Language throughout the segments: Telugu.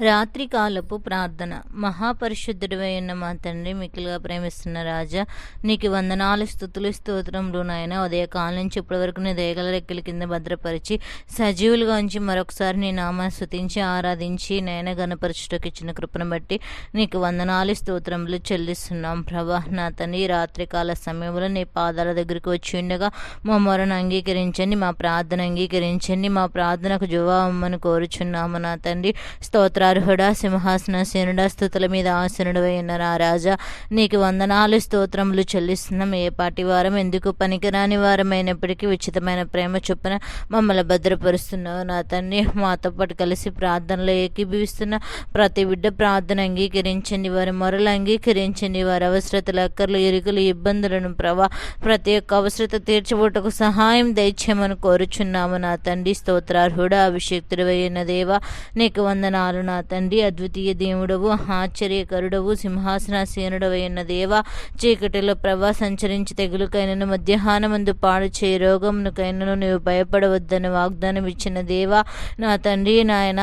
రాత్రికాలపు ప్రార్థన. మహాపరిశుద్ధుడైన మా తండ్రి మిక్కిలిగా ప్రేమిస్తున్న రాజా నీకు వందనాలు స్థుతులు స్తోత్రములు నాయన. ఉదయకాలం నుంచి ఇప్పటి వరకు నీ దయగల రెక్కల కింద భద్రపరిచి సజీవులుగా ఉంచి మరొకసారి నీ నామాన్ని స్థుతించి ఆరాధించి నాయన గణపరచుటకు ఇచ్చిన కృపను బట్టి నీకు వందనాలు స్తోత్రములు చెల్లిస్తున్నాం ప్రభా. నా తండ్రి రాత్రికాల సమయంలో నీ పాదాల దగ్గరికి వచ్చి ఉండగా మా మొరను అంగీకరించండి మా ప్రార్థన అంగీకరించండి మా ప్రార్థనకు జవాబమ్మని కోరుచున్నాము నా తండ్రి. స్తోత్ర సింహాసన సేనుడా స్థుతుల మీద ఆసనుడు అయిన నా రాజా. నీకు వందనాలు స్తోత్రములు చెల్లిస్తున్నాం. ఏ పాటి వారం ఎందుకు పనికిరాని వారమైనప్పటికీ ఉచితమైన ప్రేమ చొప్పున మమ్మల్ని భద్రపరుస్తున్నావు. నా తండ్రి మాతో పాటు కలిసి ప్రార్థనలో ఏకీభవిస్తున్న ప్రతి బిడ్డ ప్రార్థన అంగీకరించండి. వారి మొరలు అంగీకరించండి. వారి అవసరతలు అక్కర్లు ఇరుకులు ఇబ్బందులను ప్రభా ప్రతి ఒక్క అవసరత తీర్చబోటకు సహాయం దయచేయమని కోరుచున్నాము. నా తండ్రి స్తోత్రార్హుడా అభిషేక్తుడు అయిన దేవా నీకు వందనాలు నా నా తండ్రి అద్వితీయ దేవుడవు ఆశ్చర్యకరుడవు సింహాసనాసీనుడవైన దేవా చీకటిలో ప్రభా సంచరించి తెగులుకైనను మధ్యాహ్నమందు పాడు చే రోగమునకైనను నీవు భయపడవద్దని వాగ్దానం ఇచ్చిన దేవా నా తండ్రి నాయన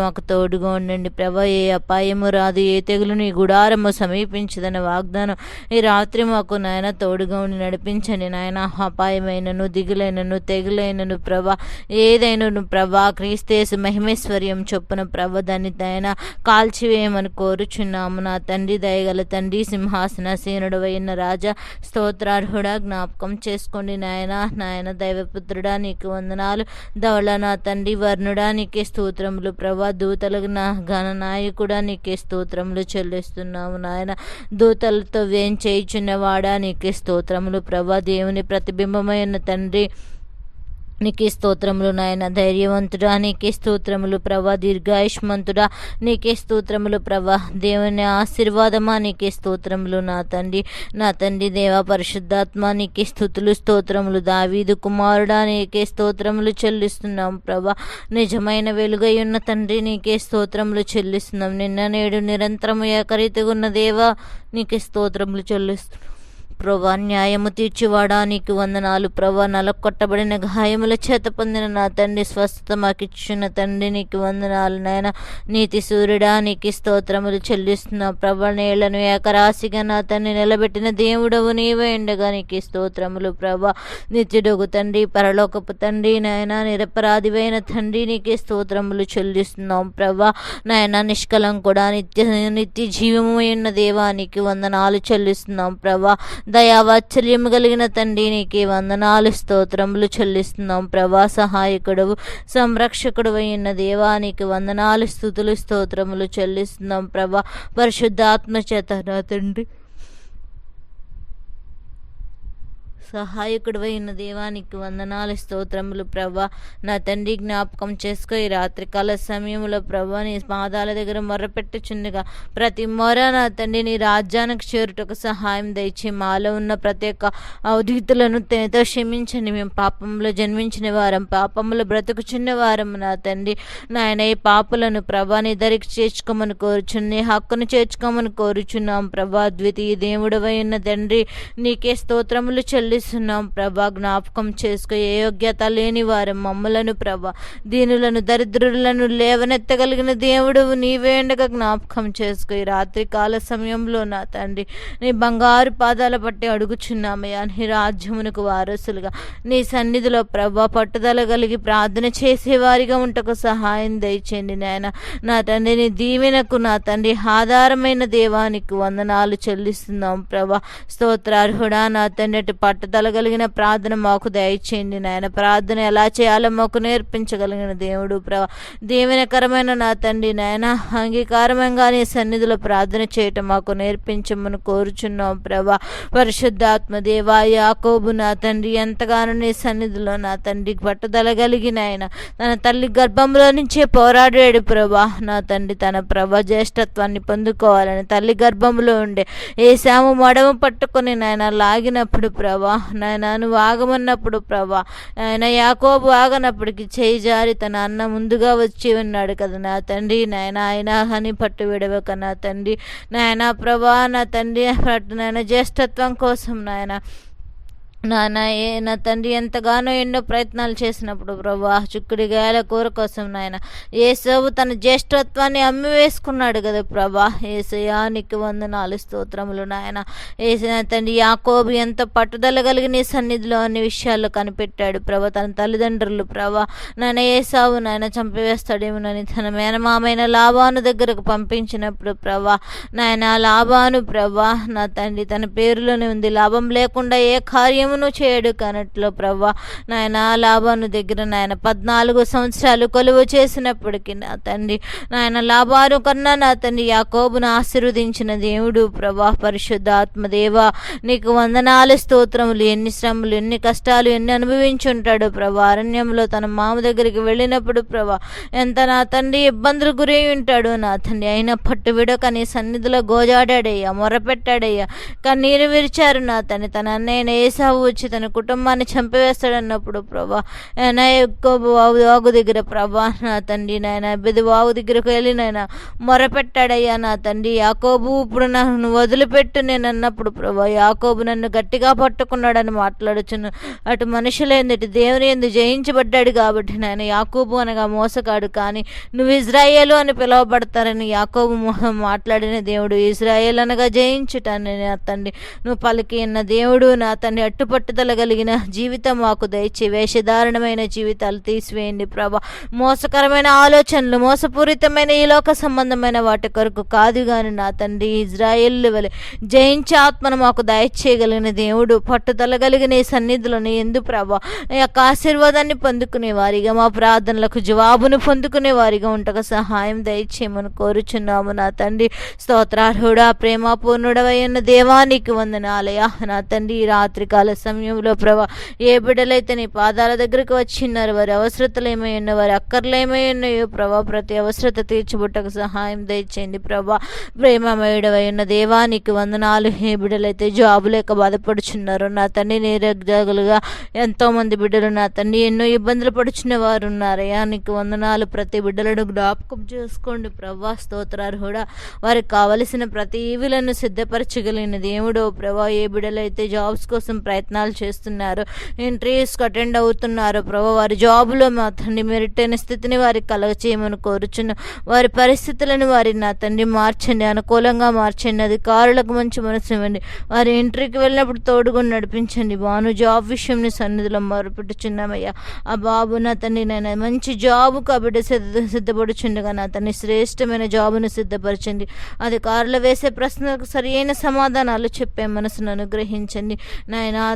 మాకు తోడుగా ఉండండి. ప్రభా ఏ అపాయము రాదు ఏ తెగులు నీ గుడారము సమీపించదని వాగ్దానం. ఈ రాత్రి మాకు నాయన తోడుగా ఉండి నడిపించండి. నాయన అపాయమైనను దిగులైనను తెగులైనను ప్రభా ఏదైనను ప్రభా క్రీస్తేసు మహిమేశ్వర్యం చొప్పున ప్రభ దాన్ని దయన కాల్చివేయమని కోరుచున్నాము నా తండ్రి దయగల తండ్రి సింహాసన సీనుడు అయిన రాజా స్తోత్రార్హుడా జ్ఞాపకం చేసుకోండి నాయన. నాయన దైవపుత్రుడా నీకు వందనాలు. ధవళ నా తండ్రి వర్ణుడా నీకే స్తోత్రములు. ప్రభా దూతలకు నా ఘననాయకుడా నీకే స్తోత్రములు చెల్లిస్తున్నాము. నాయన దూతలతో వేం చేయుచున్నవాడా నీకే స్తోత్రములు. ప్రభా దేవుని ప్రతిబింబమైన తండ్రి నీకే స్తోత్రములు నాయన ధైర్యవంతుడా నీకే స్తోత్రములు ప్రభా దీర్ఘాయుష్మంతుడా నీకే స్తోత్రములు ప్రభా దేవుని ఆశీర్వాదమా నీకే స్తోత్రములు నా తండ్రి నా తండ్రి దేవ పరిశుద్ధాత్మ నీకే స్థుతులు స్తోత్రములు దావీదు కుమారుడా నీకే స్తోత్రములు చెల్లిస్తున్నాం ప్రభా నిజమైన వెలుగై ఉన్న తండ్రి నీకే స్తోత్రములు చెల్లిస్తున్నాం నిన్న నేడు నిరంతరము ఏకరీతిగున్న దేవా నీకే స్తోత్రములు చెల్లిస్తున్నాం. ప్రభా న్యాయము తీర్చివాడా నీకు వందనాలు ప్రభా. నలకొట్టబడిన గాయముల చేత పొందిన నా తండ్రి స్వస్థత మాకిచ్చిన తండ్రి నీకు వందనాలు నాయన. నీతి సూర్యుడా నీకు స్తోత్రములు చెల్లిస్తున్నా ప్రభ. నేళ్ళను ఏకరాశిగా నా తండ్రి నిలబెట్టిన దేవుడవు నీవే ఉండగా నీకు స్తోత్రములు ప్రభా. నిత్యుడుగు తండ్రి పరలోకపు తండ్రి నాయన. నిరపరాధివైన తండ్రి నీకే స్తోత్రములు చెల్లిస్తున్నాం ప్రభా. నాయన నిష్కలం కూడా నిత్య నిత్య జీవము దేవానికి వందనాలు చెల్లిస్తున్నాం ప్రభా. దయావాత్సల్యం కలిగిన తండ్రి నీకే వందనాలు. స్తోత్రములు చెల్లిస్తున్నాం. ప్రభా సహాయకుడు సంరక్షకుడు అయిన దేవానికి వందనాలు స్థుతులు స్తోత్రములు చెల్లిస్తున్నాం. ప్రభా పరిశుద్ధాత్మ చేత నా తండ్రి. సహాయకుడు అయిన దేవానికి వందనాలు స్తోత్రములు. ప్రభా నా తండ్రి జ్ఞాపకం చేసుకో. ఈ రాత్రికాల సమయంలో ప్రభా నీ పాదాల దగ్గర మొర్రపెట్టుచుండగా ప్రతి మొర నా తండ్రి నీ రాజ్యానికి చేరుటకు సహాయం దయచి. మాలో ఉన్న ప్రతి ఒక్క అవధీతులను తేతో క్షమించండి. మేము పాపంలో జన్మించిన వారం పాపంలో బ్రతుకుచున్న వారం నా తండ్రి. నాయన ఈ పాపులను ప్రభా నీ దరికి చేర్చుకోమని కోరుచున్న హక్కును చేర్చుకోమని కోరుచున్నాం. ప్రభా ద్వితీయ దేవుడవై ఉన్న తండ్రి నీకే స్తోత్రములు చెల్లి చేస్తున్నాం ప్రభా. జ్ఞాపకం చేసుకో. ఏ యోగ్యత లేని వారు మమ్మలను ప్రభా. దీనులను దరిద్రులను లేవనెత్తగలిగిన దేవుడు నీవే ఉండగా జ్ఞాపకం చేసుకో. ఈ రాత్రి కాల సమయంలో నా తండ్రి నీ బంగారు పాదాల పట్టి అడుగుచున్నామయ్యా నీ రాజ్యమునకు వారసులుగా. నీ సన్నిధిలో ప్రభా పట్టుదల కలిగి ప్రార్థన చేసేవారిగా ఉంటకు సహాయం దయచేయండి నాయన. నా తండ్రి నీ దీవెనకు నా తండ్రి ఆధారమైన దేవానికి వందనాలు చెల్లిస్తున్నాం ప్రభా. స్తోత్రార్హుడా నా తండ్రి పట్టు పట్టుదల కలిగిన ప్రార్థన మాకు దయచేయండి నాయన. ప్రార్థన ఎలా చేయాలో మాకు నేర్పించగలిగిన దేవుడు ప్రభా. దీవెనకరమైన నా తండ్రి నాయన అంగీకారమంగా నీ సన్నిధిలో ప్రార్థన చేయటం మాకు నేర్పించమని కోరుచున్నాం ప్రభా. పరిశుద్ధాత్మ దేవా యాకోబు నా తండ్రి ఎంతగానో నీ సన్నిధిలో నా తండ్రి పట్టుదల కలిగిన ఆయన. తన తల్లి గర్భంలో నుంచే పోరాడాడు ప్రభా. నా తండ్రి తన ప్రభా జ్యేష్ఠత్వాన్ని పొందుకోవాలని తల్లి గర్భంలో ఉండే ఏ శాము మడమ పట్టుకొని నాయన లాగినప్పుడు ప్రభా నాయన నువ్వు ఆగమన్నప్పుడు ప్రభా ఆయన యాకోబు ఆగనప్పటికి చేయి జారి తన అన్న ముందుగా వచ్చి ఉన్నాడు కదా నా తండ్రి నాయన ఆయన హని పట్టు విడవక నా తండ్రి నాయన ప్రభా నా తండ్రి నాయన జ్యేష్ఠత్వం కోసం నాయన నాన్న ఏ నా తండ్రి ఎంతగానో ఎన్నో ప్రయత్నాలు చేసినప్పుడు ప్రభా చుక్కుడి గాయాల కూర కోసం నాయన ఏసవు తన జ్యేష్ఠత్వాన్ని అమ్మి వేసుకున్నాడు కదా ప్రభా. ఏసయానికి వందనాలు స్తోత్రములు నాయన. ఏసయ తండ్రి యాకోబు ఎంత పట్టుదల కలిగి నీ సన్నిధిలో అన్ని విషయాల్లో కనిపెట్టాడు ప్రభా. తన తల్లిదండ్రులు ప్రభా నాయన ఏసావు నాయన చంపివేస్తాడేమోనని తన మేనమామైన లాభాను దగ్గరకు పంపించినప్పుడు ప్రభా నాయన లాభాను ప్రభా నా తండ్రి తన పేరులోనే ఉంది. లాభం లేకుండా ఏ కార్యం కార్యమును చేయడు కనట్లో ప్రభా నాయన లాభాను దగ్గర నాయన పద్నాలుగు సంవత్సరాలు కొలువు చేసినప్పటికీ నా తండ్రి నాయన లాభాను కన్నా నా తండ్రి యాకోబును ఆశీర్వదించిన దేవుడు ప్రభా పరిశుద్దాత్మదేవా నీకు వందనాలు స్తోత్రములు ఎన్ని శ్రమలు ఎన్ని కష్టాలు ఎన్ని అనుభవించుంటాడు ప్రభా అరణ్యంలో తన మామ దగ్గరికి వెళ్ళినప్పుడు ప్రభా ఎంత నా తండ్రి ఇబ్బందులు గురి ఉంటాడు నా తండ్రి అయిన పట్టు విడక నీ సన్నిధిలో గోజాడాడయ్యా మొరపెట్టాడయ్యా కన్నీరు విరిచారు నా తండ్రి. తన అన్నయ్య ఏసావు వచ్చి తన కుటుంబాన్ని చంపివేస్తాడన్నప్పుడు ప్రభా నా యొక్క వాగు వాగు దగ్గర ప్రభా నా తండ్రి నాయన బెది వాగు దగ్గరకు వెళ్ళి నాయన మొరపెట్టాడయ్యా నా తండ్రి. యాకోబు ఇప్పుడు నన్ను వదిలిపెట్టు నేను అన్నప్పుడు ప్రభా యాకోబు నన్ను గట్టిగా పట్టుకున్నాడని మాట్లాడుచును అటు మనుషులేంది ఇటు దేవుని ఎందు జయించబడ్డాడు కాబట్టి నాయన యాకోబు అనగా మోసగాడు. కానీ నువ్వు ఇజ్రాయేలు అని పిలువబడతారని యాకోబు మాట్లాడిన దేవుడు ఇజ్రాయేల్ అనగా జయించుటాను నా తండ్రి. నువ్వు పలికి ఉన్న దేవుడు నా తండ్రి. పట్టుదల కలిగిన జీవితం మాకు దయచి వేషధారణమైన జీవితాలు తీసివేయండి ప్రభా. మోసకరమైన ఆలోచనలు మోసపూరితమైన ఈ లోక సంబంధమైన వాటి కొరకు కాదు కానీ నా తండ్రి ఇజ్రాయిల్ వలె జయించే ఆత్మను మాకు దయచేయగలిగిన దేవుడు పట్టుదల కలిగిన ఈ సన్నిధిలోని ఎందు ప్రభా ఈ యొక్క ఆశీర్వాదాన్ని పొందుకునే వారిగా మా ప్రార్థనలకు జవాబును పొందుకునే వారిగా ఉండక సహాయం దయచేయమని కోరుచున్నాము నా తండ్రి. స్తోత్రార్హుడా ప్రేమ ఉన్న దేవానికి వందనాలయ నా తండ్రి ఈ రాత్రికాల సమయంలో ప్రభా ఏ బిడ్డలైతే నీ పాదాల దగ్గరకు వచ్చిన్నారు వారి అవసరతలు ఏమై ఉన్న వారి అక్కర్లు ఏమై ఉన్నాయో ప్రభా ప్రతి అవసరత తీర్చిబుట్టకు సహాయం దయచేయండి ప్రభా. ప్రేమమయుడవై ఉన్న దేవానికి వందనాలు. ఏ బిడ్డలైతే జాబు లేక బాధపడుచున్నారు నా తండ్రి నిరగ్జాగులుగా ఎంతోమంది బిడ్డలు నా తండ్రి ఎన్నో ఇబ్బందులు పడుచున్న వారు ఉన్నారయ్యా నీకు వందనాలు. ప్రతి బిడ్డలను జ్ఞాపకం చేసుకోండి ప్రభా. స్తోత్రార్హుడా వారికి కావలసిన ప్రతి ఈవిలను సిద్ధపరచగలిగిన దేవుడు ప్రభా. ఏ బిడ్డలైతే జాబ్స్ కోసం ప్రయత్నం ప్రయత్నాలు చేస్తున్నారు. ఇంటర్వ్యూస్కి అటెండ్ అవుతున్నారు. ప్రభు వారి జాబులో మా తండ్రి మెరుటైన స్థితిని వారికి కలగచేయమని కోరుచును వారి పరిస్థితులను వారి నా తండ్రి మార్చండి. అనుకూలంగా మార్చండి. అధికారులకు మంచి మనసు ఇవ్వండి. వారి ఇంటర్వ్యూకి వెళ్ళినప్పుడు తోడుగా నడిపించండి. బాను జాబ్ విషయంని సన్నిధిలో మొరపెట్టుచున్నామయ్యా. ఆ బాబు నా తండ్రి నేను మంచి జాబ్ కాబట్టి సిద్ధ సిద్ధపడుచుండగా నా తండ్రి శ్రేష్టమైన జాబును సిద్ధపరచండి. అధికారులు వేసే ప్రశ్నలకు సరియైన సమాధానాలు చెప్పే మనసును అనుగ్రహించండి. నాయన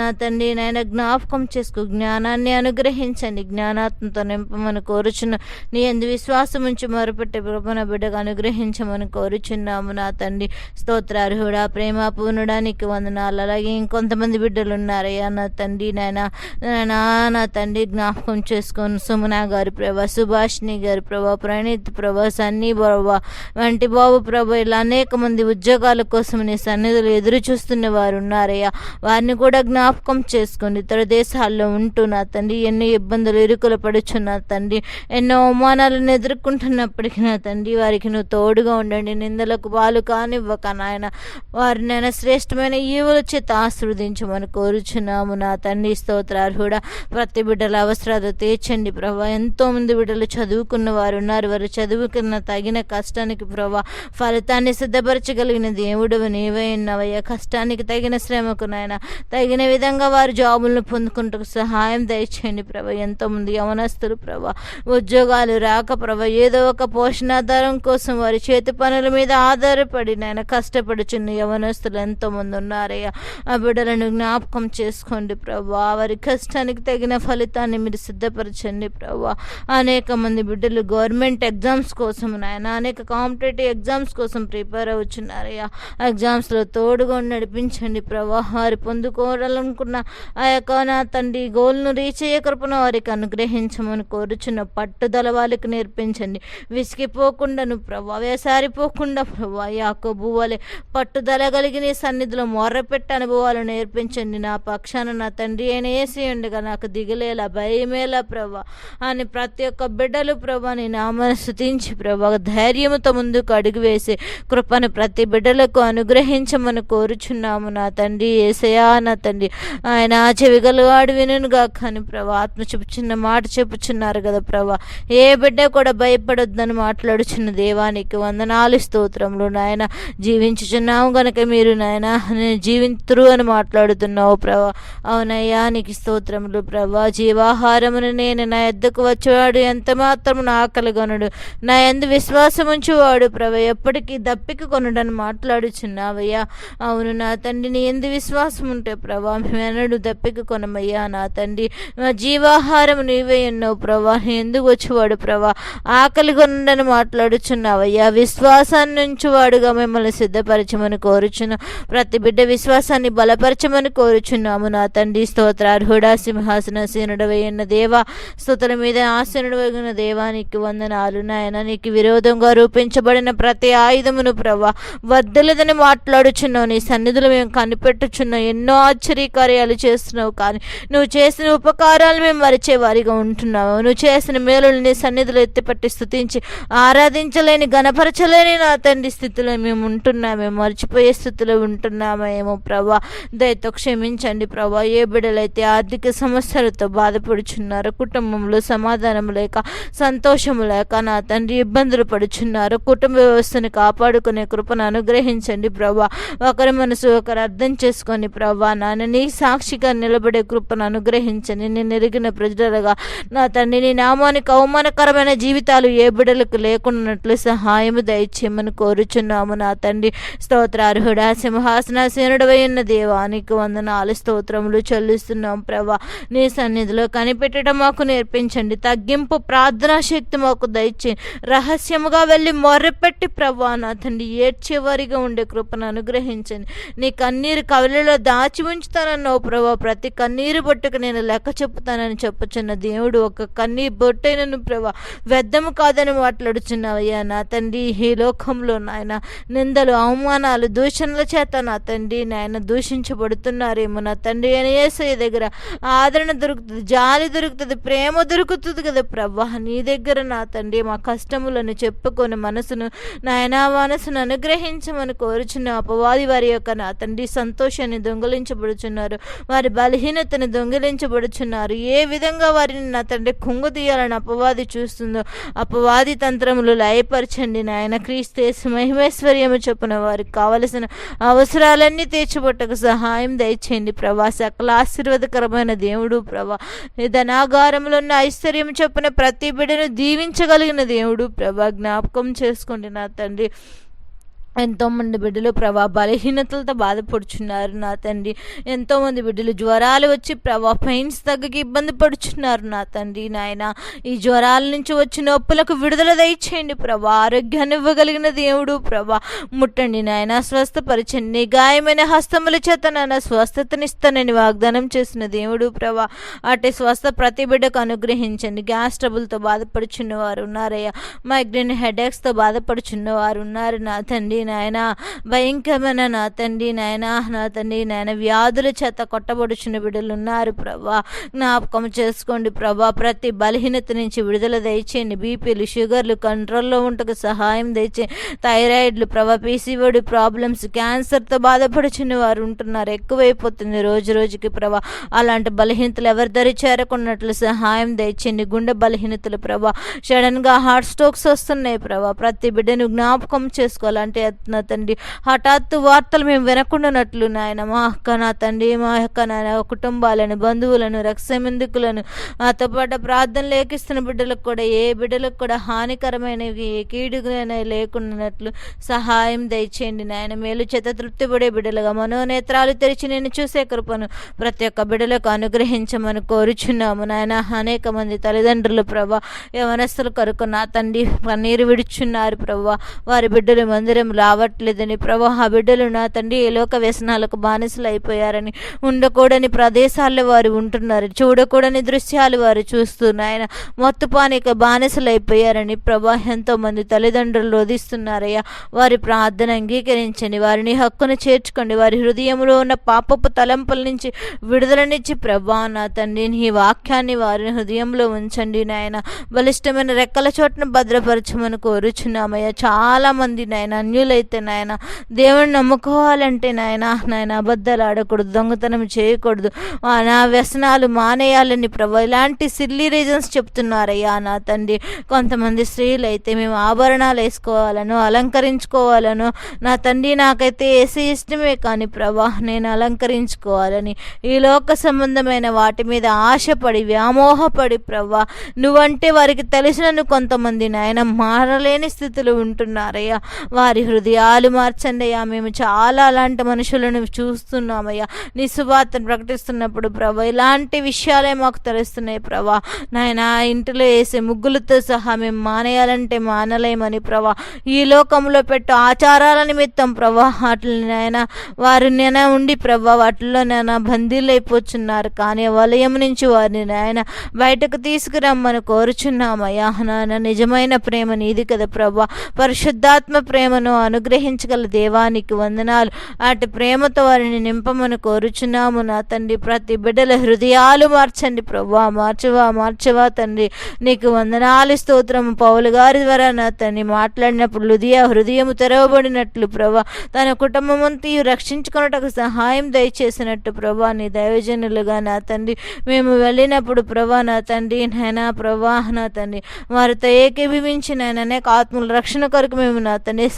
నా తండ్రి నాయన జ్ఞాపకం చేసుకో. జ్ఞానాన్ని అనుగ్రహించండి. జ్ఞానాత్మతో నింపమని కోరుచున్న నీ ఎందు విశ్వాసం ఉంచి మొరపెట్టే ప్రభన బిడ్డకు అనుగ్రహించమని కోరుచున్నాము నా తండ్రి. స్తోత్రార్హుడా ప్రేమ పూర్ణుడానికి వందనాలు. అలాగే ఇంకొంతమంది బిడ్డలు ఉన్నారయ్యా నా తండ్రి నాయన. నాయన నా తండ్రి జ్ఞాపకం చేసుకొని సుమన గారి ప్రభా సుభాషిణి గారి ప్రభా ప్రణీత్ ప్రభా సన్నీ ప్రభా వంటి బాబు ప్రభా ఇలా అనేక మంది ఉద్యోగాల కోసం నీ సన్నిధులు ఎదురు చూస్తున్న వారు ఉన్నారయ్యా. వారిని కూడా జ్ఞాపకం చేసుకోండి ఇతర దేశాల్లో ఉంటూ నా తండ్రి ఎన్నో ఇబ్బందులు ఇరుకులు పడుచున్న తండ్రి ఎన్నో అవమానాలను ఎదుర్కొంటున్నప్పటికీ నా తండ్రి వారికి నువ్వు తోడుగా ఉండండి నిందలకు వాళ్ళు కానివ్వక నాయన. వారిని నేను శ్రేష్టమైన ఈవుల చేత ఆశీర్వదించమని కోరుచున్నాము. నా తండ్రి స్తోత్రార్హుడా ప్రతి బిడ్డల అవసరాలు తీర్చండి ప్రభా. ఎంతో మంది బిడ్డలు చదువుకున్న వారు ఉన్నారు. వారు చదువుకున్న తగిన కష్టానికి ప్రభా ఫలితాన్ని సిద్ధపరచగలిగిన దేవుడు నీవే ఉన్నావయ్యా? కష్టానికి తగిన శ్రమకు నాయన తగిన విధంగా వారు జాబులను పొందుకుంటూ సహాయం దయచేయండి ప్రభా. ఎంతో మంది యవనస్తులు ప్రభ. ఉద్యోగాలు రాక ప్రభ. ఏదో ఒక పోషణాధారం కోసం వారి చేతి పనుల మీద ఆధారపడి నాయన కష్టపడుచున్న యవనస్తులు ఎంతోమంది ఉన్నారయ్యా. ఆ బిడ్డలను జ్ఞాపకం చేసుకోండి ప్రభా. వారి కష్టానికి తగిన ఫలితాన్ని మీరు సిద్ధపరచండి ప్రభా. అనేక మంది బిడ్డలు గవర్నమెంట్ ఎగ్జామ్స్ కోసం నాయన అనేక కాంపిటేటివ్ ఎగ్జామ్స్ కోసం ప్రిపేర్ అవుతున్నారయ్యా ఎగ్జామ్స్లో తోడుగా నడిపించండి ప్రభా. వారి కోరాలనుకున్న ఆ యొక్క నా తండ్రి గోల్ను రీచ్ అయ్యే కృపను వారికి అనుగ్రహించమని కోరుచున్న పట్టుదల వాళ్ళకి నేర్పించండి. విసిగిపోకుండాను ప్రభా వేసారిపోకుండా ప్రభా యాకోబు వలె పట్టుదల కలిగి నీ సన్నిధిలో మొర్రపెట్టి అనుభవాలు నేర్పించండి. నా పక్షాన నా తండ్రి అయిన ఏసి ఉండగా నాకు దిగలేలా భయమేలా ప్రభా అని ప్రతి ఒక్క బిడ్డలు ప్రభా నీ నామను స్థుతించి ప్రభా ధైర్యముతో ముందుకు అడుగు వేసి కృపను ప్రతి బిడ్డలకు అనుగ్రహించమని కోరుచున్నాము. నా తండ్రి ఏసయా నా తండ్రి. ఆయన చెవిగలవాడు వినుగా కానీ ప్రభా. ఆత్మ చెప్పుచున్న మాట చెప్పుచున్నారు కదా ప్రభా. ఏ బిడ్డ కూడా భయపడొద్దని మాట్లాడుచున్న దేవానికి వందనాలు స్తోత్రములు. నాయన జీవించుచున్నాము గనక మీరు నాయన జీవింతురు అని మాట్లాడుతున్నావు ప్రభా. అవునయ్యా నీకు స్తోత్రములు ప్రభా. జీవాహారమును నేను నా ఎద్దకు వచ్చేవాడు ఎంత మాత్రం నా ఆకలిగొనడు నా ఎందు విశ్వాసం ఉంచువాడు ప్రభా. ఎప్పటికీ దప్పికి కొనడని మాట్లాడుచున్నావయ్యా. అవును నా తండ్రి నీ ఎందు విశ్వాసం ఉంటే ప్రభా మేనడు దప్పిక కొనమయ్యా నా తండ్రి. నా జీవాహారం నీవే ఎన్నో ప్రభా ఎందుకు వచ్చేవాడు ప్రభా? ఆకలి కొనడని మాట్లాడుచున్నావయ్యా. విశ్వాసాన్ని వాడుగా మిమ్మల్ని సిద్ధపరచమని కోరుచున్నాం ప్రతి బిడ్డ విశ్వాసాన్ని బలపరచమని కోరుచున్నాము నా తండ్రి. స్తోత్రార్హుడా సింహాసన సీనుడవైన దేవా స్తుతుల మీద ఆసనుడవైన దేవానికి వందనాలు నాయన. నీకు విరోధంగా రూపించబడిన ప్రతి ఆయుధమును ప్రభా వద్దలేదని మాట్లాడుచున్నావు. నీ సన్నిధులు మేము కనిపెట్టుచున్న ఎన్నో ఆశ్చర్యకార్యాలు చేస్తున్నావు కానీ నువ్వు చేసిన ఉపకారాలు మేము మరిచేవారిగా ఉంటున్నావు నువ్వు చేసిన మేలులు నీ సన్నిధులు ఎత్తిపట్టి స్థుతించి ఆరాధించలేని గణపరచలేని నా తండ్రి స్థితిలో మేము ఉంటున్నామేమో మర్చిపోయే స్థితిలో ఉంటున్నామేమో ప్రభా. దయతో క్షమించండి ప్రభా. ఏ బిడ్డలైతే ఆర్థిక సమస్యలతో బాధపడుచున్నారు కుటుంబంలో సమాధానం లేక సంతోషము లేక నా తండ్రి ఇబ్బందులు పడుచున్నారు కుటుంబ వ్యవస్థను కాపాడుకునే కృపను అనుగ్రహించండి ప్రభా. ఒకరి మనసు ఒకరు అర్థం చేసుకొని ప్రభా నాన్న నీ సాక్షిగా నిలబడే కృపను అనుగ్రహించండి నేను ఎరిగిన ప్రజలుగా నా తండ్రి నీ నామానికి అవమానకరమైన జీవితాలు ఏ బిడలకు లేకున్నట్లు సహాయము దయచేయమని కోరుచున్నాము. నా తండ్రి స్తోత్రార్హుడా సింహాసనాసీనుడవై ఉన్న దేవానికి వందనాలు స్తోత్రములు చెల్లిస్తున్నాం ప్రభా. నీ సన్నిధిలో కనిపెట్టడం మాకు నేర్పించండి. తగ్గింపు ప్రార్థనా శక్తి మాకు దయచే రహస్యముగా వెళ్ళి మొర్రపెట్టి ప్రభా నా తండ్రి ఏడ్చేవారిగా ఉండే కృపను అనుగ్రహించండి. నీ కన్నీరు కవలలో దాచి ఉంచుతానన్నావు ప్రభా. ప్రతి కన్నీరు బొట్టుకు నేను లెక్క చెప్పుతానని చెప్పుచున్న దేవుడు ఒక కన్నీ బొట్టైనను ప్రభా. వ్యర్థము కాదని మాట్లాడుచున్నావయ్యా నా తండ్రి. ఈ లోకంలో నాయన నిందలు అవమానాలు దూషణల చేత నా తండ్రి నాయన దూషించబడుతున్నారేమో. నా తండ్రి అని ఏసయ్య దగ్గర ఆదరణ దొరుకుతుంది జాలి దొరుకుతుంది ప్రేమ దొరుకుతుంది కదా ప్రభా. నీ దగ్గర నా తండ్రి మా కష్టములను చెప్పుకొని మనసును నాయన మనసును అనుగ్రహించమని కోరుచున్న అపవాది వారి యొక్క నా తండ్రి సంతోషాన్ని దొంగిలించబడుచున్నారు వారి బలహీనతను దొంగిలించబడుచున్నారు. ఏ విధంగా వారిని నా తండ్రి కుంగు తీయాలని అపవాది చూస్తుందో అపవాది తంత్రములు లయపరచండి నాయన. క్రీస్తేసు మహిమేశ్వర్యము చొప్పున వారికి కావలసిన అవసరాలన్నీ తీర్చిబట్టకు సహాయం దయచేయండి. ప్రభా సకల ఆశీర్వాదకరమైన దేవుడు ప్రభా. ధనాగారంలో ఉన్న ఐశ్వర్యం చొప్పున ప్రతి బిడ్డను దీవించగలిగిన దేవుడు ప్రభా. జ్ఞాపకం చేసుకోండి నా తండ్రి. ఎంతోమంది బిడ్డలు ప్రభా బలహీనతలతో బాధపడుచున్నారు నా తండ్రి. ఎంతోమంది బిడ్డలు జ్వరాలు వచ్చి ప్రభా పెయిన్స్ తగ్గకి ఇబ్బంది పడుచున్నారు నా తండ్రి నాయన. ఈ జ్వరాల నుంచి వచ్చి నొప్పులకు విడుదల దయచేయండి ప్రభా ఆరోగ్యాన్ని ఇవ్వగలిగిన దేవుడు ప్రభా ముట్టండి నాయన. స్వస్థపరచండి. నీ గాయమైన హస్తముల చేత నాయన స్వస్థతనిస్తానని వాగ్దానం చేసిన దేవుడు ప్రభా అటు స్వస్థ ప్రతి బిడ్డకు అనుగ్రహించండి. గ్యాస్ ట్రబుల్తో బాధపడుచున్న వారు ఉన్నారయ్యా. మైగ్రేన్ హెడేక్స్తో బాధపడుచున్న వారు ఉన్నారు నా తండ్రి నాయన. భయంకరమైన నా తండ్రి నాయన నా తండ్రి నాయన వ్యాధుల చేత కొట్టబడుచున్న బిడ్డలు ఉన్నారు ప్రభా. జ్ఞాపకం చేసుకోండి ప్రభా. ప్రతి బలహీనత నుంచి విడుదల దయచేయండి. బీపీలు షుగర్లు కంట్రోల్లో ఉంటకు సహాయం దయచే థైరాయిడ్లు ప్రభా పీసీఓడి ప్రాబ్లమ్స్ క్యాన్సర్తో బాధపడుచున్న వారు ఉంటున్నారు. ఎక్కువైపోతుంది రోజు రోజుకి ప్రభా. అలాంటి బలహీనతలు ఎవరి దరి చేరకున్నట్లు సహాయం దయచేయండి. గుండె బలహీనతలు ప్రభా. సడన్గా హార్ట్ స్ట్రోక్స్ వస్తున్నాయి ప్రభా. ప్రతి బిడ్డను జ్ఞాపకం చేసుకోవాలంటే నా తండ్రి. హఠాత్తు వార్తలు మేము వినకుండానట్లు నాయన మా అక్క నా తండ్రి మా యొక్క నాయన కుటుంబాలను బంధువులను రక్షమెందుకులను నాతో పాటు ప్రార్థనలు లేకిస్తున్న బిడ్డలకు కూడా ఏ బిడ్డలకు కూడా హానికరమైనవి ఏ కీడుగులైన లేకుండానట్లు సహాయం దయచేయండి నాయన. మేలు చేత తృప్తిపడే బిడ్డలుగా మనోనేత్రాలు తెరిచి నేను చూసే కృపను ప్రతి ఒక్క బిడ్డలకు అనుగ్రహించమని కోరుచున్నాము నాయన. అనేక మంది తల్లిదండ్రులు ప్రభా యవనస్తులు కొరకు నా తండ్రి పన్నీరు విడుచున్నారు ప్రభా. వారి బిడ్డలు మందిరం రావట్లేదని ప్రభా ఆ బిడ్డలు నా తండ్రి ఏ లోక వ్యసనాలకు బానిసలు అయిపోయారని ఉండకూడని ప్రదేశాల్లో వారు ఉంటున్నారు. చూడకూడని దృశ్యాలు వారు చూస్తున్నాయన మొత్తుపానిక బానిసలు అయిపోయారని ప్రభా ఎంతో మంది తల్లిదండ్రులు రోధిస్తున్నారయ్యా. వారి ప్రార్థన అంగీకరించండి. వారిని హక్కును చేర్చుకోండి. వారి హృదయంలో ఉన్న పాపపు తలంపుల నుంచి విడుదలనిచ్చి ప్రభా నా తండ్రి నీ వాక్యాన్ని వారి హృదయంలో ఉంచండి నాయన. బలిష్టమైన రెక్కల చోటను భద్రపరచమని కోరుచున్నామయ్యా. చాలా మంది నాయన అన్యుల అయితే నాయన దేవుని నమ్ముకోవాలంటే నాయన నాయన అబద్ధాలు ఆడకూడదు దొంగతనం చేయకూడదు. నా వ్యసనాలు మానేయాలని ప్రభా ఇలాంటి సిల్లీ రీజన్స్ చెప్తున్నారయ్యా నా తండ్రి. కొంతమంది స్త్రీలు అయితే మేము ఆభరణాలు వేసుకోవాలను అలంకరించుకోవాలను. నా తండ్రి నాకైతే ఏసీ ఇష్టమే కానీ ప్రభా నేను అలంకరించుకోవాలని. ఈ లోక సంబంధమైన వాటి మీద ఆశపడి వ్యామోహపడి ప్రభా నువ్వంటే వారికి తెలిసినను కొంతమంది నాయన మారలేని స్థితిలో ఉంటున్నారయ్యా. వారి హృదయాలు మార్చండి అయ్యా మేము చాలా అలాంటి మనుషులను చూస్తున్నామయ్యా. నీ సువార్తను ప్రకటిస్తున్నప్పుడు ప్రభా ఇలాంటి విషయాలే మాకు తెలుస్తున్నాయి ప్రభా. నాయన ఇంటిలో వేసే ముగ్గులతో సహా మేము మానేయాలంటే మానలేమని ప్రభా. ఈ లోకంలో పెట్టు ఆచారాల నిమిత్తం ప్రభా వాటిని నాయన వారు నేను ఉండి ప్రభా వాటిల్లో బందీలు అయిపోతున్నారు కానీ వలయం నుంచి వారిని నాయన బయటకు తీసుకురమ్మని కోరుచున్నామయ్యా. నాయన నిజమైన ప్రేమ నీది కదా ప్రభా. పరిశుద్ధాత్మ ప్రేమను అనుగ్రహించగల దేవానికి వందనాలు. అటు ప్రేమతో వారిని నింపమని కోరుచున్నాము. నా తండ్రి ప్రతి బిడ్డల హృదయాలు మార్చండి. ప్రభా మార్చవా మార్చవా తండ్రి. నీకు వందనాలు స్తోత్రము. పౌలు గారి ద్వారా నా తండ్రి మాట్లాడినప్పుడు హృదయ హృదయము తెరవబడినట్లు ప్రభా తన కుటుంబం అంతా రక్షించుకున్నటకు సహాయం దయచేసినట్టు ప్రభా నీ దైవజనులుగా నా తండ్రి మేము వెళ్ళినప్పుడు ప్రభా నా తండ్రి నైనా ప్రభా నా తండ్రి. వారితో ఏకీభవించిన అనేక ఆత్మల రక్షణ కొరకు మేము నా తండ్రి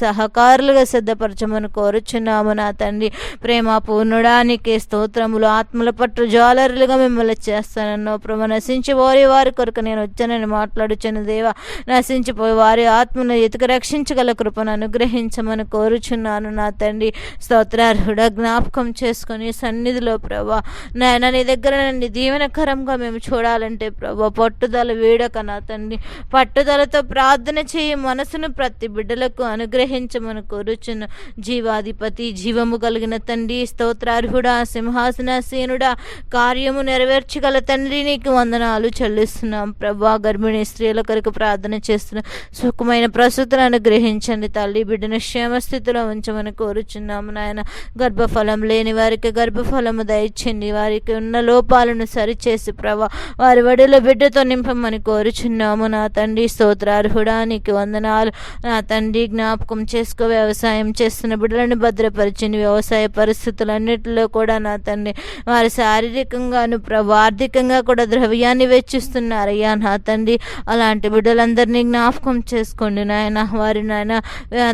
సహకారులుగా సిద్ధపరచమని కోరుచున్నాము నా తండ్రి. ప్రేమ పూర్ణుడానికి స్తోత్రములు ఆత్మల పట్టు జాలరులుగా మిమ్మల్ని చేస్తానన్నో ప్రభు. నశించిపోయే వారి కొరకు నేను వచ్చానని మాట్లాడుచున్న దేవా నశించిపోయి వారి ఆత్మను ఎతుక రక్షించగల కృపను అనుగ్రహించమని కోరుచున్నాను నా తండ్రి. స్తోత్రార్హుడ జ్ఞాపకం చేసుకొని సన్నిధిలో ప్రభా నాయన నీ దగ్గర నన్ను దీవెనకరంగా మేము చూడాలంటే ప్రభా పట్టుదల వీడక నా తండ్రి. పట్టుదలతో ప్రార్థన చేయి మనసును ప్రతి బిడ్డలకు అనుగ్రహించమని కోరుచున్న జీవాధిపతి జీవము కలిగిన తండ్రి స్తోత్రార్హుడా సింహాసనాసీనుడా కార్యము నెరవేర్చగల తండ్రి నీకు వందనాలు చెల్లిస్తున్నాం. ప్రభా గర్భిణీ స్త్రీల కొరకు ప్రార్థన చేస్తున్న సుఖమైన ప్రసూతులను అనుగ్రహించండి తల్లి. బిడ్డను క్షేమస్థితిలో ఉంచమని కోరుచున్నాము నాయన. గర్భఫలం లేని వారికి గర్భఫలము దయచండి వారికి ఉన్న లోపాలను సరిచేసి ప్రభా వారి వడిలో బిడ్డతో నింపమని కోరుచున్నాము నా తండ్రి. స్తోత్రార్హుడా నీకు వందనాలు. నా తండ్రి జ్ఞాపకం చేసుకు వ్యవసాయం చేస్తున్న బిడ్డలను భద్రపరిచింది. వ్యవసాయ పరిస్థితులన్నిటిలో కూడా నా తండ్రి వారి శారీరకంగాను ప్రభు ఆర్థికంగా కూడా ద్రవ్యాన్ని వెచ్చిస్తున్నారయ్యా నా తండ్రి అలాంటి బిడ్డలందరినీ జ్ఞాపకం చేసుకోండి నాయన. వారి నాయన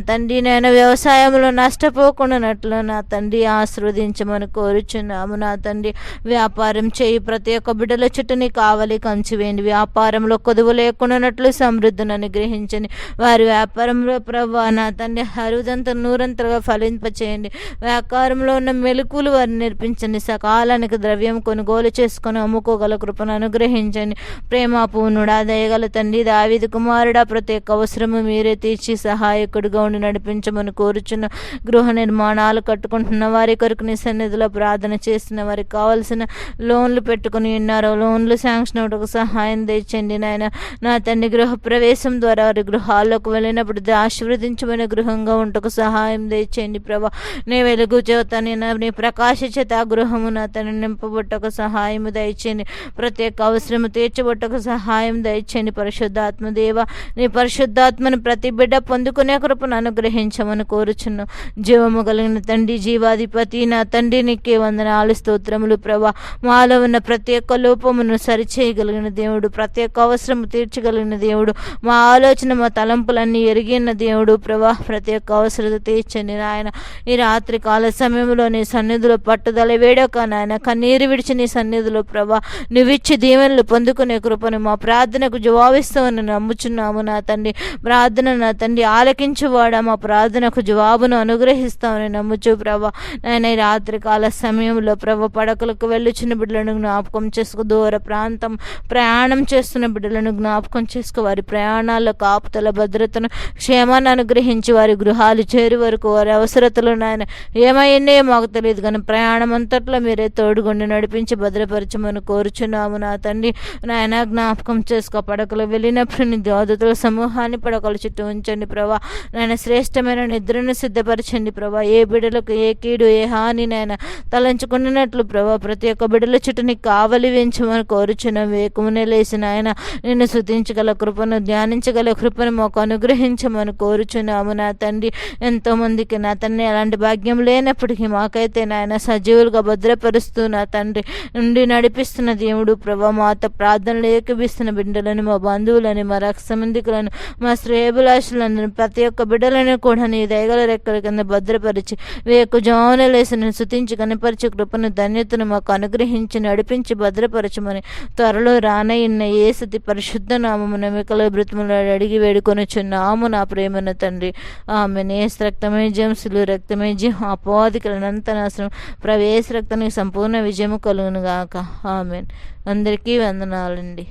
తండ్రి నాయన వ్యవసాయంలో నష్టపోకుండానట్లు నా తండ్రి ఆశీర్వదించమని కోరుచున్నాము. నా తండ్రి వ్యాపారం చేయి. ప్రతి ఒక్క బిడ్డల చుట్టూ నీ కావలి కంచివేయండి వ్యాపారంలో కొదువు లేకుండానట్లు సమృద్ధిని అనుగ్రహించండి. వారి వ్యాపారంలో ప్రభు నా తండ్రి అరుదంత నూరంతలుగా ఫలింపచేయండి. వ్యాకారంలో ఉన్న మెలకులు వారిని నేర్పించండి. సకాలానికి ద్రవ్యం కొనుగోలు చేసుకొని అమ్ముకోగల కృపను అనుగ్రహించండి. ప్రేమ పూర్ణుడా దయగల తండ్రి దావిది కుమారుడా ప్రతి ఒక్క అవసరము మీరే తీర్చి సహాయకుడిగా ఉండి నడిపించమని కోరుచున్న గృహ నిర్మాణాలు కట్టుకుంటున్న వారి కొరకు నీ సన్నిధిలో ప్రార్థన చేసిన వారికి కావాల్సిన లోన్లు పెట్టుకుని ఉన్నారు లోన్లు శాంక్షన్ అవటకు సహాయం తెచ్చండి నాయన. నా తండ్రి గృహ ప్రవేశం ద్వారా వారి గృహాల్లోకి వెళ్ళినప్పుడు ఆశీర్వదించమని గృహం గృహంగా ఉంటకు సహాయం తెచ్చండి ప్రభా. నీ వెలుగు చేత నేను నీ ప్రకాశ చేత ఆ గృహము నా నింపబొట్టకు సహాయం దయచేయండి. ప్రత్యేక అవసరము తీర్చబొట్టకు సహాయం దయచేయండి. పరిశుద్ధాత్మ దేవ నీ పరిశుద్ధాత్మను ప్రతి బిడ్డ పొందుకునే కృపను అనుగ్రహించమని కోరుచున్నాం. జీవము కలిగిన తండ్రి జీవాధిపతి నా తండ్రి నీకే వందనాలు స్తోత్రములు ప్రభా. మాలో ఉన్న ప్రతి ఒక్క లోపమును సరిచేయగలిగిన దేవుడు ప్రతి ఒక్క అవసరము తీర్చగలిగిన దేవుడు. మా ఆలోచన మా తలంపులన్నీ ఎరిగిన దేవుడు ప్రభా. ప్రతి ఒక్క అవసరత తీర్చండి నాయన. ఈ రాత్రి కాల సమయంలో నీ సన్నిధిలో పట్టుదల వేడొక నాయన. కన్నీరు విడిచి నీ సన్నిధిలో ప్రభా నువ్విచ్చి దీవెనలు పొందుకునే కృపను మా ప్రార్థనకు జవాబిస్తామని నమ్ముచున్నాము నా తండ్రి. ప్రార్థన నా తండ్రి ఆలకించువాడా మా ప్రార్థనకు జవాబును అనుగ్రహిస్తామని నమ్ముచు ప్రభా. నాయన ఈ రాత్రి కాల సమయంలో ప్రభ పడకలకు వెళ్ళుచున్న బిడ్డలను జ్ఞాపకం చేసుకో. దూర ప్రాంతం ప్రయాణం చేస్తున్న బిడ్డలను జ్ఞాపకం చేసుకో. వారి ప్రయాణాల్లో కాపుతల భద్రతను క్షేమాన్ని అనుగ్రహించి వారి గృహాలు చేరు వరకు వారి అవసరతలు నాయన. ఏమైందే మాకు తెలియదు కానీ ప్రయాణం అంతట్లో మీరే తోడుగుండి నడిపించి భద్రపరచమని కోరుచున్నాము నా తండ్రి. నాయన జ్ఞాపకం చేసుకో పడకలు వెళ్ళినప్పుడు నీ దోదతుల సమూహాన్ని పడకల చుట్టూ ఉంచండి ప్రభా. నాయన శ్రేష్టమైన నిద్రను సిద్ధపరచండి ప్రభా. ఏ బిడలకు ఏ కీడు ఏ హాని నాయన తలంచుకున్నట్లు ప్రభా. ప్రతి ఒక్క బిడల చుట్టూ నీకు కావలి వేయించమని కోరుచున్నాం. వేకుమునే లేచిన ఆయన నిన్ను శుతించగల కృపను ధ్యానించగల కృపను మాకు అనుగ్రహించమని కోరుచున్నాము నా తండ్రి. ఎంతోమందికి నా తండ్రి అలాంటి భాగ్యం లేనప్పటికీ మాకైతే నాయన సజీవులుగా భద్రపరుస్తూ నా తండ్రి నుండి నడిపిస్తున్న దేవుడు ప్రభా మాత ప్రార్థనలు ఏకబిస్తున్న బిడ్డలను మా బంధువులని మా రక్షమందికులను మా శ్రేయభిలాషులను ప్రతి ఒక్క బిడ్డలను కూడా నీ దయగల రెక్కల కింద భద్రపరిచి వేకు జోనలేసిన శుతించి కనపరిచి కృపను ధన్యతను మాకు అనుగ్రహించి నడిపించి భద్రపరచమని త్వరలో రానయ్యన్న ఏ సతి పరిశుద్ధ నామమున మికల బ్రతుములు అడిగి వేడుకొనుచున్నాము నా ప్రేమన తండ్రి. ఆమె నేస్ రక్తమే జంసులు రక్తమే జయం అపోధికలనంత నాశనం ప్రవేశ రక్తానికి సంపూర్ణ విజయము కలుగును గాక. ఆమెన్. అందరికీ వందనాలండి.